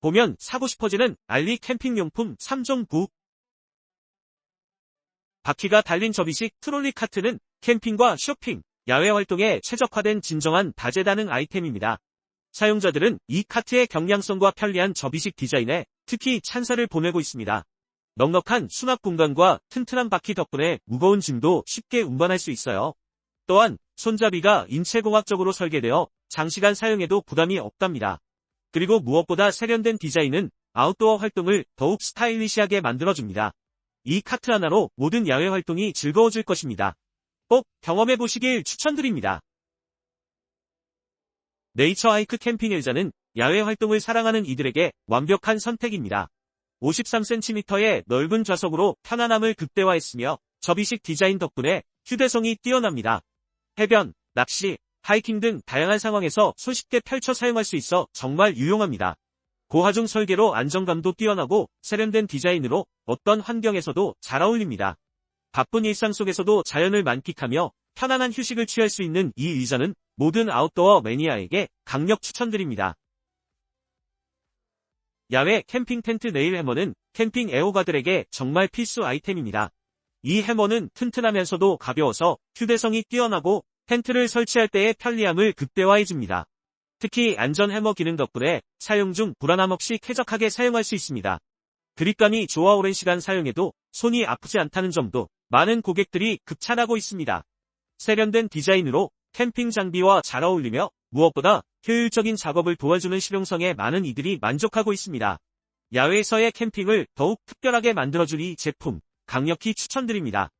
보면 사고 싶어지는 알리 캠핑용품 3종 부 바퀴가 달린 접이식 트롤리 카트는 캠핑과 쇼핑, 야외 활동에 최적화된 진정한 다재다능 아이템입니다. 사용자들은 이 카트의 경량성과 편리한 접이식 디자인에 특히 찬사를 보내고 있습니다. 넉넉한 수납 공간과 튼튼한 바퀴 덕분에 무거운 짐도 쉽게 운반할 수 있어요. 또한 손잡이가 인체공학적으로 설계되어 장시간 사용해도 부담이 없답니다. 그리고 무엇보다 세련된 디자인은 아웃도어 활동을 더욱 스타일리시하게 만들어줍니다. 이 카트 하나로 모든 야외 활동이 즐거워질 것입니다. 꼭 경험해 보시길 추천드립니다. 네이처 하이크 캠핑 의자는 야외 활동을 사랑하는 이들에게 완벽한 선택입니다. 53cm의 넓은 좌석으로 편안함을 극대화했으며 접이식 디자인 덕분에 휴대성이 뛰어납니다. 해변, 낚시, 하이킹 등 다양한 상황에서 손쉽게 펼쳐 사용할 수 있어 정말 유용합니다. 고하중 설계로 안정감도 뛰어나고 세련된 디자인으로 어떤 환경에서도 잘 어울립니다. 바쁜 일상 속에서도 자연을 만끽하며 편안한 휴식을 취할 수 있는 이 의자는 모든 아웃도어 매니아에게 강력 추천드립니다. 야외 캠핑 텐트 네일 해머는 캠핑 애호가들에게 정말 필수 아이템입니다. 이 해머는 튼튼하면서도 가벼워서 휴대성이 뛰어나고 텐트를 설치할 때의 편리함을 극대화해줍니다. 특히 안전 해머 기능 덕분에 사용 중 불안함 없이 쾌적하게 사용할 수 있습니다. 그립감이 좋아 오랜 시간 사용해도 손이 아프지 않다는 점도 많은 고객들이 극찬하고 있습니다. 세련된 디자인으로 캠핑 장비와 잘 어울리며 무엇보다 효율적인 작업을 도와주는 실용성에 많은 이들이 만족하고 있습니다. 야외에서의 캠핑을 더욱 특별하게 만들어줄 이 제품 강력히 추천드립니다.